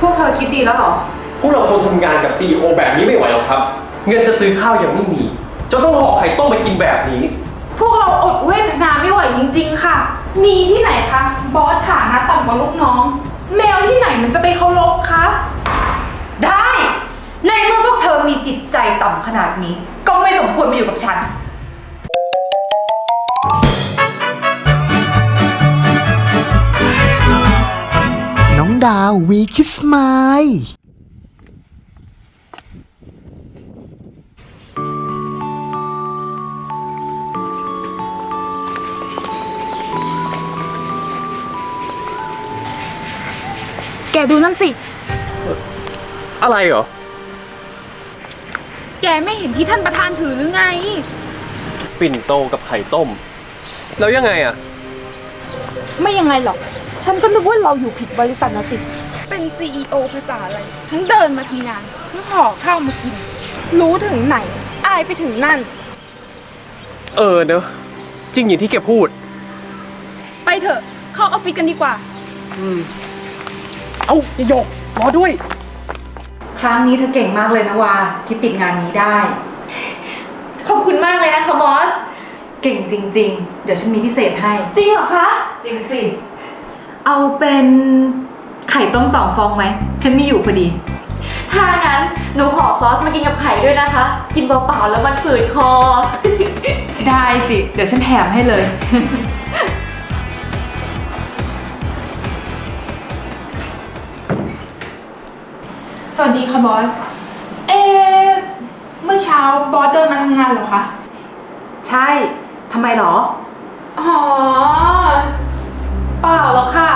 พวกเธอคิดดีแล้วเหรอ พวกเราทนทำงานกับ CEO แบบนี้ไม่ไหวหรอกครับ เงินจะซื้อข้าวยังไม่มีจะต้องห่อไข่ต้มไปกินแบบนี้ พวกเราอดเวทนาไม่ไหวจริง ๆ ค่ะ มีที่ไหนคะ บอสฐานะต่ำกว่าลูกน้อง แมวที่ไหนมันจะไปเคารพคะ ได้ ในเมื่อพวกเธอมีจิตใจต่ำขนาดนี้ ก็ไม่สมควรมาอยู่กับฉัน ดาววีคิสไมล์แกดูนั่นสิ อะไรเหรอ แกไม่เห็นที่ท่านประธานถือหรือไง ปิ่นโตกับไข่ต้ม แล้วยังไงอะ ไม่ยังไงหรอก ฉันก็นึกว่าเราอยู่ผิดบริษัทนะสิ เป็น CEO ภาษาอะไรทั้งเดินมาทำงานทั้งห่อข้าวมากิน รู้ถึงไหน อายไปถึงนั่น เออเนอะจริงอย่างที่แกพูด ไปเถอะ เข้าออฟฟิศกันดีกว่าเอ้าอย่าหยกรอด้วย ครั้งนี้เธอเก่งมากเลยนะวาที่ปิดงานนี้ได้ ขอบคุณมากเลยนะคะบอส เก่งจริง ๆ เดี๋ยวฉันมีพิเศษให้ จริงเหรอคะ จริงสิ เอาเป็นไข่ต้มสองฟองไหม ฉันมีอยู่พอดี ถ้างั้นหนูขอซอสมากินกับไข่ด้วยนะคะ กินเปล่าๆแล้วมันฝืดคอ ได้สิ เดี๋ยวฉันแถมให้เลย สวัสดีค่ะบอส เอ๊ะเมื่อเช้าบอสเดินมาทำงานเหรอคะ ใช่ ทำไมหรอ อ๋อเปล่าหรอกค่ะ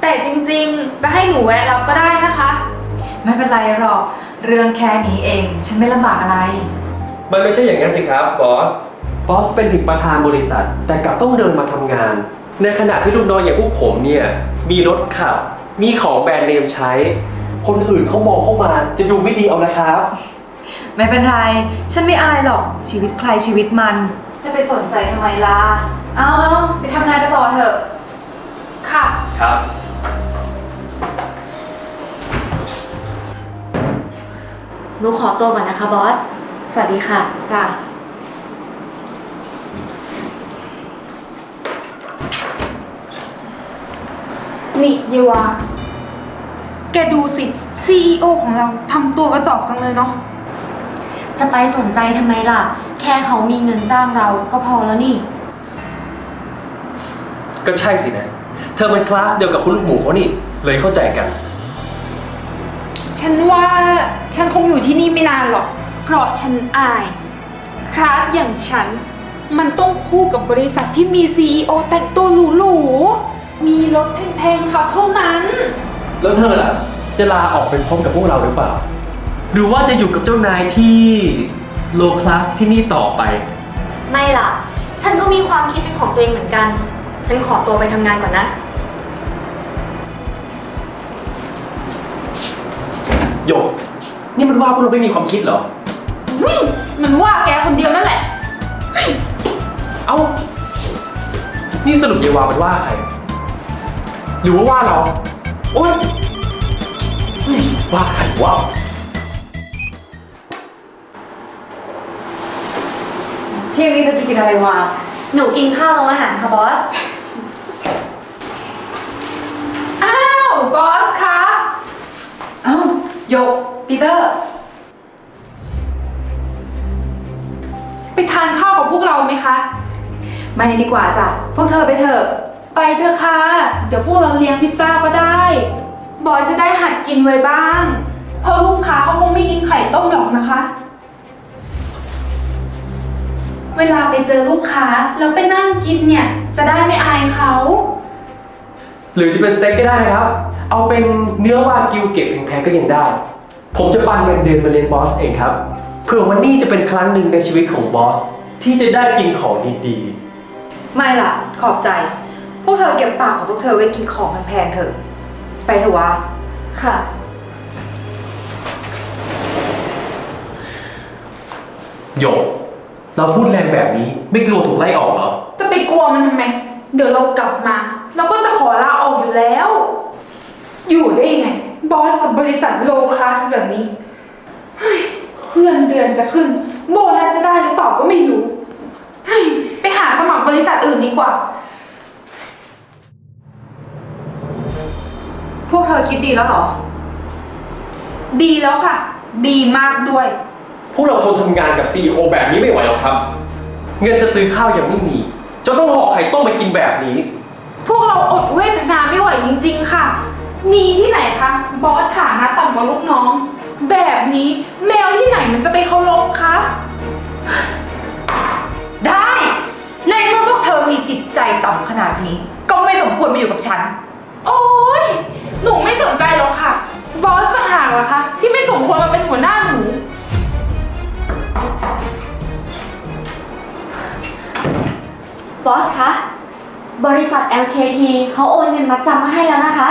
แต่จริงๆ จะให้หนูแวะรับก็ได้นะคะ ไม่เป็นไรหรอก เรื่องแค่นี้เอง ฉันไม่ลำบากอะไร มันไม่ใช่อย่างนั้นสิครับบอส บอสเป็นถึงประธานบริษัท แต่กลับต้องเดินมาทำงาน ในขณะที่ลูกน้องอย่างพวกผมเนี่ย มีรถขับ มีของแบรนด์เนมใช้ คนอื่นเขามองเข้ามาจะดูไม่ดีเอานะครับ ไม่เป็นไร ฉันไม่อายหรอกชีวิตใครชีวิตมัน จะไปสนใจทำไมล่ะ เอาๆไปทำงานกันต่อเถอะ ค่ะ ครับ หนูขอตัวก่อนนะคะบอส สวัสดีค่ะ จ้ะ นี่เยวา แกดูสิ CEO ของเราทำตัวกระจอกจังเลยเนาะ จะไปสนใจทำไมล่ะ แค่เขามีเงินจ้างเราก็พอแล้วนี่ ก็ใช่สินะเธอเป็นคลาสเดียวกับคุณลูกหมูเขานี่ เลยเข้าใจกัน ฉันว่าฉันคงอยู่ที่นี่ไม่นานหรอก เพราะฉันอาย คลาสอย่างฉัน มันต้องคู่กับบริษัทที่มี CEO แต่งตัวหรูๆ มีรถแพงๆขับเท่านั้น แล้วเธอล่ะ จะลาออกไปพร้อมกับพวกเราหรือเปล่า หรือว่าจะอยู่กับเจ้านายที่โลคลาสที่นี่ต่อไป ไม่ล่ะ ฉันก็มีความคิดเป็นของตัวเองเหมือนกัน ฉันขอตัวไปทำงานก่อนนะ โยก นี่มันว่าพวกเราไม่มีความคิดเหรอมันว่าแกคนเดียวนั่นแหละ เอ้า นี่สรุปเยวามันว่าใคร หรือว่าว่าเรา โอ๊ยเฮ้ยว่าใครว่าเที่ยงนี้เธอจะกินอะไรวะหนูกินข้าวโรงอาหารค่ะบอส อ้าวบอสคะเอ้า โยกปีเตอร์ ไปทานข้าวกับพวกเราไหมคะมานี่ดีกว่าจ้ะ พวกเธอไปเถอะ ไปเถอะค่ะ เดี๋ยวพวกเราเลี้ยงพิซซ่าก็ได้ บอสจะได้หัดกินไว้บ้าง เพราะลูกค้าเขาคงไม่กินไข่ต้มหรอกนะคะ เวลาไปเจอลูกค้าแล้วไปนั่งกินเนี่ย จะได้ไม่อายเขา หรือจะเป็นสเต็กก็ได้นะครับ เอาเป็นเนื้อวากิวเก็บแพงๆก็ยังได้ ผมจะปันเงินเดือนมาเลี้ยงบอสเองครับเผื่อวันนี้จะเป็นครั้งหนึ่งในชีวิตของบอส ที่จะได้กินของดีๆไม่ล่ะ ขอบใจ พวกเธอเก็บปากของพวกเธอไว้กินของแพงๆเถอะ ไปเถอะวะ ค่ะโยก เราพูดแรงแบบนี้ไม่กลัวถูกไล่ออกเหรอ จะไปกลัวมันทำไม เดี๋ยวเรากลับมา เราก็จะขอลาออกอยู่แล้วน อยู่ได้ยังไง บอสกับบริษัทโลคลาสแบบนี้เฮ้ยเงินเดือนจะขึ้น โบนัสจะได้หรือเปล่าก็ไม่รู้เฮ้ยไปหาสมัครบริษัทอื่นดีกว่า พวกเธอคิดดีแล้วเหรอ ดีแล้วค่ะ ดีมากด้วย พวกเราทนทำงานกับ CEO แบบนี้ไม่ไหวหรอกครับ เงินจะซื้อข้าวยังไม่มีจะต้องห่อไข่ต้มไปกินแบบนี้ พวกเราอดเวทนาไม่ไหวจริง ๆ ค่ะ มีที่ไหนคะ บอสฐานะต่ำกว่าลูกน้อง แบบนี้แมวที่ไหนมันจะไปเคารพคะ ได้ ในเมื่อพวกเธอมีจิตใจต่ำขนาดนี้ ก็ไม่สมควรมาอยู่กับฉัน โอ๊ย หนูไม่สนใจหรอกค่ะ บอสจะหากเหรอคะ ที่ไม่สมควรมาเป็นหัวหน้าหนู บอสคะ บริษัท LKT เขาโอนเงินมัดจำมาให้แล้วนะคะ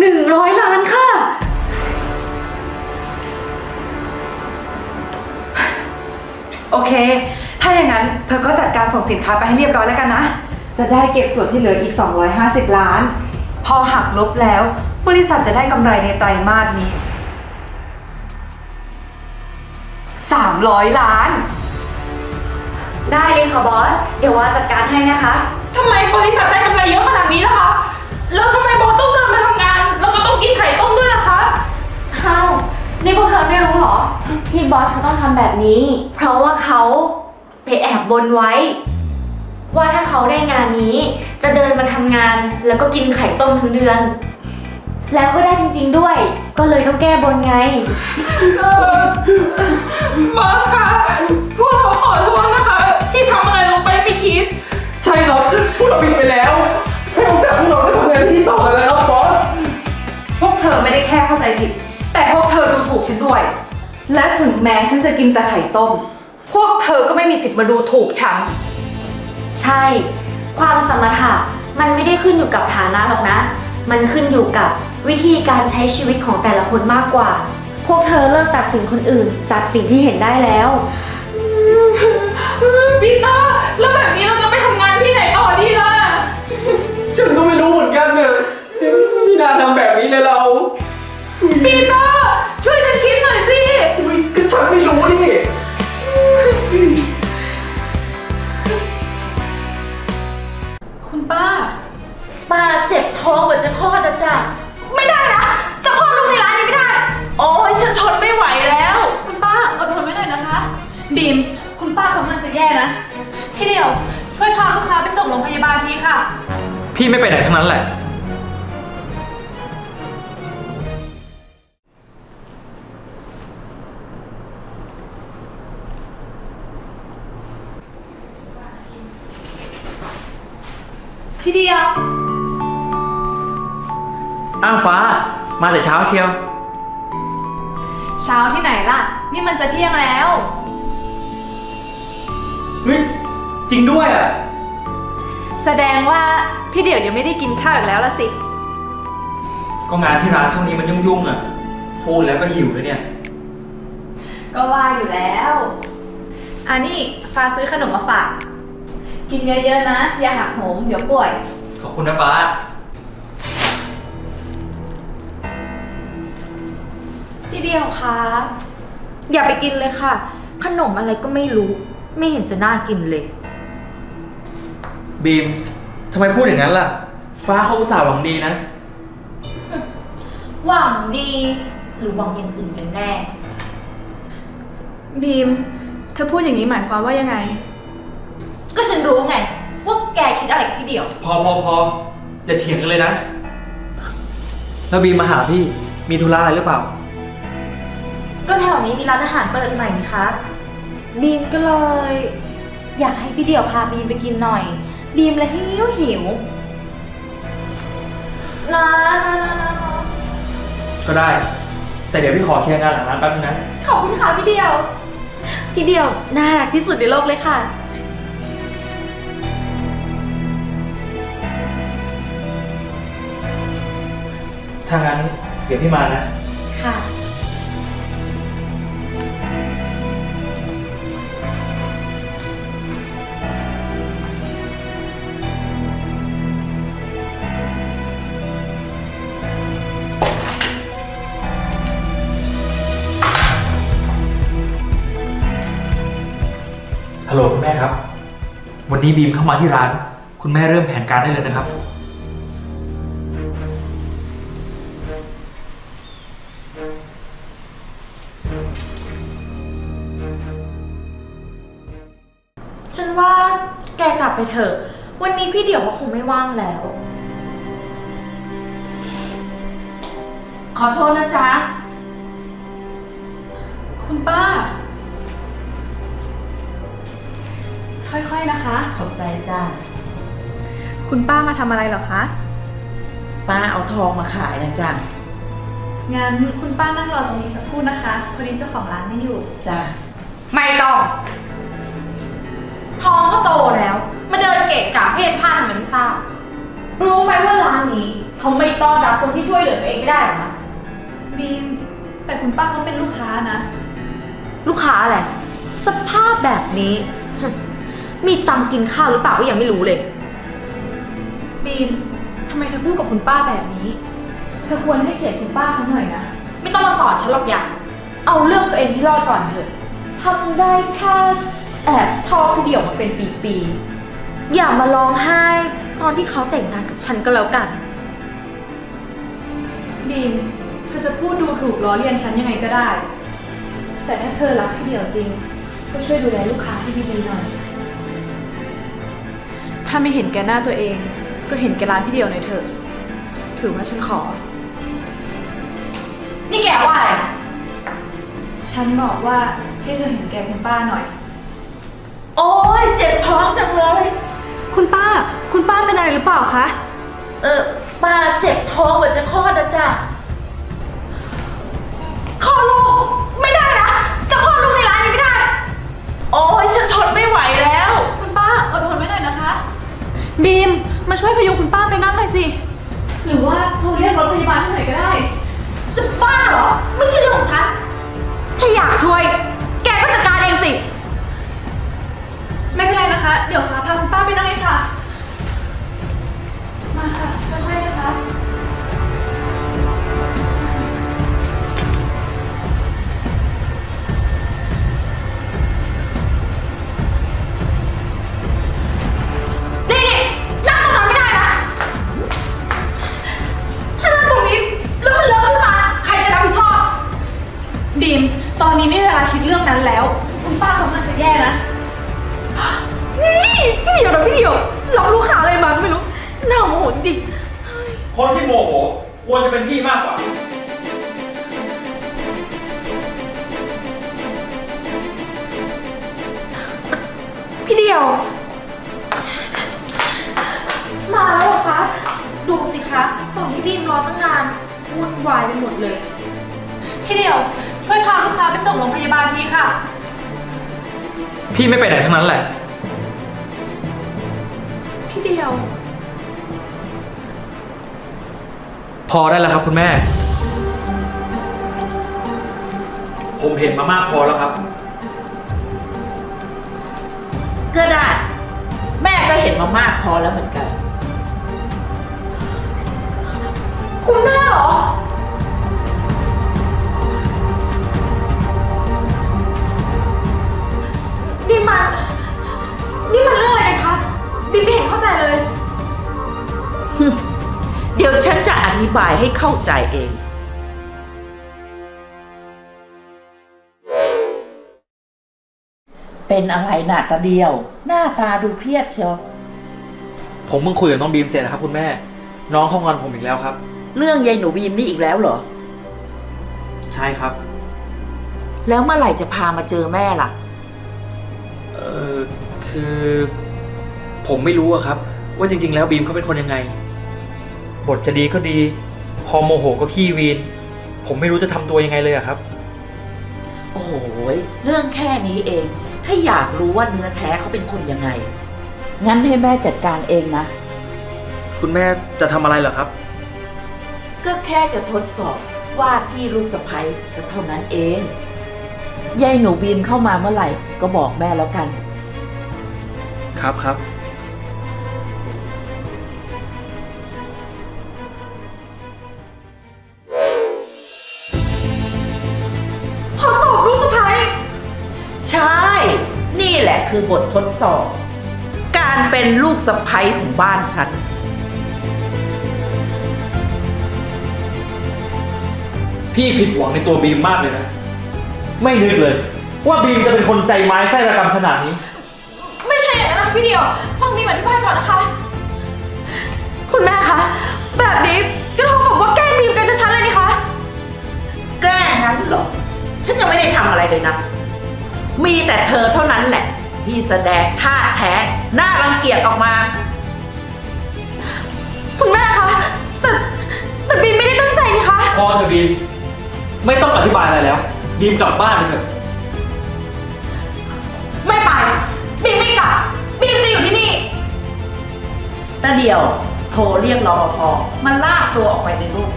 100 ล้านค่ะ โอเค ถ้าอย่างนั้นเธอก็จัดการส่งสินค้าไปให้เรียบร้อยแล้วกันนะ จะได้เก็บส่วนที่เหลืออีก 250 ล้าน พอหักลบแล้ว บริษัทจะได้กำไรในไตรมาสนี้ 300 ล้าน ได้เลยค่ะบอส เดี๋ยวว่าจัดการให้นะคะ ทำไมบริษัทได้กำไรเยอะขนาดนี้ล่ะคะ แล้วทำไม นี่พวกเธอไม่รู้เหรอ ที่บอสเขาต้องทำแบบนี้ เพราะว่าเขาไปแอบบนไว้ ว่าถ้าเขาได้งานนี้ จะเดินมาทำงานแล้วก็กินไข่ต้มทั้งเดือน แล้วก็ได้จริงๆด้วย ก็เลยต้องแก้บนไง บอสคะพวกเราขอโทษนะคะ ที่ทำอะไรลงไปไม่คิด ใช่ครับพวกเราผิดไปแล้วให้โอกาสพวกเราได้ทำงานที่นี่ต่อเลยนะครับบอส พวกเธอไม่ได้แค่เข้าใจผิด แต่พวกเธอดูถูกฉันด้วย และถึงแม้ฉันจะกินแต่ไข่ต้ม พวกเธอก็ไม่มีสิทธิ์มาดูถูกฉัน ใช่ ความสมรรถะมันไม่ได้ขึ้นอยู่กับฐานะหรอกนะ มันขึ้นอยู่กับวิธีการใช้ชีวิตของแต่ละคนมากกว่า พวกเธอเลิกตัดสินคนอื่น จากสิ่งที่เห็นได้แล้ว ปีเตอร์แล้วแบบนี้เราจะไปทำงานที่ไหนต่อดีล่ะ ฉันก็ไม่รู้เหมือนกันเนี่ยมีนาทำแบบนี้เลยเรา ปีเตอร์ช่วยฉันคิดหน่อยสิ อุ๊ยก็ฉันไม่รู้นี่คุณป้า ป้าเจ็บท้องเหมือนจะคลอดนะจ๊ะไม่ได้นะ จะคลอดลูกในร้านนี้ไม่ได้ โอ้ยฉันทนไม่ไหวแล้ว คุณป้าอดทนไว้หน่อยนะคะ บีม คุณป้ากำลังจะแย่นะ พี่เดียว ช่วยพาลูกค้าไปส่งโรงพยาบาลทีค่ะ พี่ไม่ไปไหนทั้งนั้นแหละาวฟ้า มาแต่เช้าเชียว เช้าที่ไหนล่ะ นี่มันจะเที่ยงแล้ว เฮ้ย จริงด้วยอะ แสดงว่าพี่เดี่ยวยังไม่ได้กินข้าวอีกแล้วละสิ ก็งานที่ร้านช่วงนี้มันยุ่งๆอะ พูดแล้วก็หิวเลยเนี่ย ก็ว่าอยู่แล้วอันนี้ฟ้าซื้อขนมมาฝาก กินเยอะๆนะ อย่าหักโหมเดี๋ยวป่วย ขอบคุณนะฟ้า พี่เดียวคะ อย่าไปกินเลยค่ะ ขนมอะไรก็ไม่รู้ ไม่เห็นจะน่ากินเลย บีมทำไมพูดอย่างนั้นล่ะ ฟ้าเขาอุตส่าห์หวังดีนะ หวังดีหรือหวังอย่างอื่นกันแน่ บีม เธอพูดอย่างนี้หมายความว่ายังไง ก็ฉันรู้ไงว่าแกคิดอะไรกับพี่เดียว พอพอพออย่าเถียงกันเลยนะ แล้วบีมมาหาพี่มีธุระอะไรหรือเปล่า ก็แถวนี้มีร้านอาหารเปิดใหม่นี่คะบีมก็เลย อยากให้พี่เดียวพาบีมไปกินหน่อย บีมเลยหิวหิวนะนะนะนะนะก็ได้ แต่เดี๋ยวพี่ขอเคลียร์งานหลังร้านแป๊บนึงนะ ขอบคุณค่ะพี่เดียว พี่เดียวน่ารักที่สุดในโลกเลยค่ะ ถ้างั้นเดี๋ยวพี่มานะ ค่ะ ฮัลโหลคุณแม่ครับ วันนี้บีมเข้ามาที่ร้าน คุณแม่เริ่มแผนการได้เลยนะครับ ฉันว่าแกกลับไปเถอะ วันนี้พี่เดี่ยวเขาคงไม่ว่างแล้ว ขอโทษนะจ๊ะ ค่อยๆนะคะ ขอบใจจ้าคุณป้ามาทำอะไรเหรอคะ ป้าเอาทองมาขายนะจ้างั้นคุณป้านั่งรอตรงนี้สักครู่นะคะพอดีเจ้าของร้านไม่อยู่ จ้าไม่ต้องท้องก็โตแล้ว มาเดินเกะกะเพ่นพ่านทำไมไม่ทราบ รู้ไหมว่าร้านนี้เขาไม่ต้อนรับคนที่ช่วยเหลือตัวเองไม่ได้หรอกนะบีมแต่คุณป้าเขาเป็นลูกค้านะ ลูกค้าอะไร สภาพแบบนี้ มีตังค์กินข้าวหรือเปล่าก็ยังไม่รู้เลย บีมทำไมเธอพูดกับคุณป้าแบบนี้ เธอควรให้เกียรติคุณป้าเขาหน่อยนะ ไม่ต้องมาสอนฉันหรอกอย่าง เอาเรื่องตัวเองที่รอดก่อนเถอะทำได้แค่แอบชอบพี่เดี่ยวมาเป็นปีๆ อย่ามาร้องไห้ตอนที่เขาแต่งงานกับฉันก็แล้วกัน บีมเธอจะพูดดูถูกล้อเลียนฉันยังไงก็ได้ แต่ถ้าเธอรักพี่เดี่ยวจริง ก็ช่วยดูแลลูกค้าให้ดีๆหน่อย ถ้าไม่เห็นแกหน้าตัวเอง ก็เห็นแกร้านพี่เดี่ยวหน่อยเถอะถือว่าฉันขอ นี่แกว่าอะไรนะฉันบอกว่าให้เธอเห็นแกคุณป้าหน่อย โอ้ยเจ็บท้องจังเลย คุณป้า คุณป้าเป็นอะไรหรือเปล่าคะ เออป้าเจ็บท้องเหมือนจะคลอดนะจ้าคลอดลูกไม่ได้นะ จะคลอดลูกในร้านนี้ไม่ได้ โอ้ยฉันทนไม่ไหวแล้ว คุณป้าอดทนไว้หน่อยนะคะ บีม มาช่วยพยุงคุณป้าไปนั่งหน่อยสิ หรือว่าโทรเรียกรถพยาบาลให้หน่อยก็ได้ จะบ้าเหรอ ไม่ใช่เรื่องของฉัน ถ้าอยากช่วย แกก็จัดการเองสิ ไม่เป็นไรนะคะ เดี๋ยวฟ้าพาคุณป้าไปนั่งเลยค่ะ คนที่โมโหควรจะเป็นพี่มากกว่า พี่เดียว มาแล้วเหรอคะดูสิคะปล่อยให้บีมรอตั้งนานวุ่นวายไปหมดเลย พี่เดียว ช่วยพาลูกค้าไปส่งโรงพยาบาลทีค่ะ พี่ไม่ไปไหนทั้งนั้นแหละ พี่เดียว พอได้แล้วครับคุณแม่ ผมเห็นมามากพอแล้วครับ ก็ได้ แม่ก็เห็นมามากพอแล้วเหมือนกัน คุณแม่เหรอ นี่มัน นี่มันเรื่องอะไรกันคะบีมไม่เห็นเข้าใจเลย เดี๋ยวฉันจะอ ธิบายให้เข้าใจเอง เป็นอะไรหน้าตาเดียว หน้าตาดูเครียดเชียวผมเพิ่งคุยกับน้องบีมเสร็จนะครับคุณแม่ น้องเขางอนผมอีกแล้วครับ เรื่องยายหนูบีมนี่อีกแล้วเหรอ ใช่ครับ แล้วเมื่อไหร่จะพามาเจอแม่ล่ะ เออคือ ผมไม่รู้อะครับ ว่าจริง ๆ แล้วบีมเขาเป็นคนยังไง บทจะดีก็ดี พอโมโหก็ขี้วีน ผมไม่รู้จะทำตัวยังไงเลยอะครับ โอ้โหยเรื่องแค่นี้เอง ถ้าอยากรู้ว่าเนื้อแท้เขาเป็นคนยังไง งั้นให้แม่จัดการเองนะ คุณแม่จะทำอะไรเหรอครับ ก็แค่จะทดสอบว่าที่ลูกสะใภ้ก็เท่านั้นเอง ยายหนูบีมเข้ามาเมื่อไหร่ ก็บอกแม่แล้วกัน ครับครับ นี่แหละคือบททดสอบ การเป็นลูกสะใภ้ของบ้านฉัน พี่ผิดหวังในตัวบีมมากเลยนะ ไม่นึกเลย ว่าบีมจะเป็นคนใจไม้ไส้ระกรรมขนาดนี้ ไม่ใช่อย่างนั้นนะคะพี่เดียว ฟังบีมอธิบายก่อนนะคะ คุณแม่คะแบบนี้ก็เท่ากับว่าแกล้งบีมกันชัดๆเลยนี่คะ แกล้งงั้นเหรอ ฉันยังไม่ได้ทำอะไรเลยนะ มีแต่เธอเท่านั้นแหละ ที่แสดงท่าแท้น่ารังเกียจออกมา คุณแม่คะแต่แต่บีมไม่ได้ตั้งใจนี่คะพอเถอะบีมไม่ต้องอธิบายอะไรแล้ว บีมกลับบ้านไปเถอะ ไม่ไปบีมไม่กลับบีมจะอยู่ที่นี่ตาเดียวโทรเรียกรอปภมันลากตัวออกไปในรูป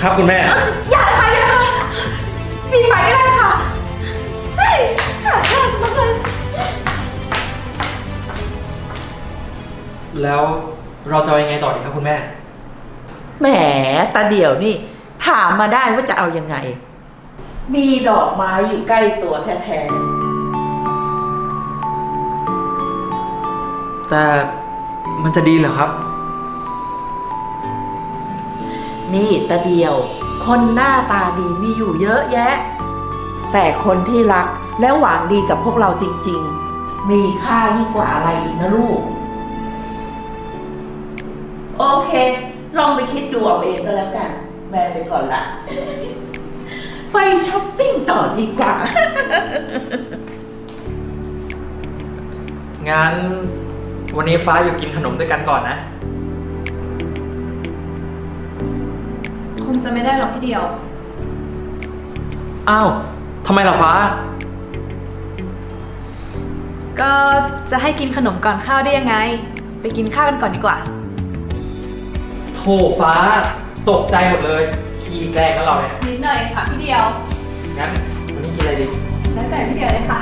ครับคุณแม่ อย่านะคะอย่านะคะบีมไปก็ได้ค่ะ แล้วเราจะเอายังไงต่อดีครับคุณแม่ แหมตาเดียวนี่ ถามมาได้ว่าจะเอายังไง มีดอกไม้อยู่ใกล้ตัวแท้แต่มันจะดีเหรอครับ ๆ นี่ตาเดียว คนหน้าตาดีมีอยู่เยอะแยะ แต่คนที่รักและหวังดีกับพวกเราจริง ๆ มีค่ายิ่งกว่าอะไรอีกนะลูก โอเค ลองไปคิดดูเอาเองก็แล้วกัน แม่ไปก่อนละ ไปช้อปปิ้งต่อดีกว่า งั้น วันนี้ฟ้าอยู่กินขนมด้วยกันก่อนนะ คงจะไม่ได้หรอกพี่เดียว อ้าวทำไมล่ะฟ้า ก็จะให้กินขนมก่อนข้าวได้ยังไง ไปกินข้าวกันก่อนดีกว่า โถฟ้า ตกใจหมดเลยขี้แกล้งกันเราเนี่ยนิดหน่อยค่ะพี่เดียว งั้นวันนี้กินอะไรดี แล้วแต่พี่เดียวเลยค่ะ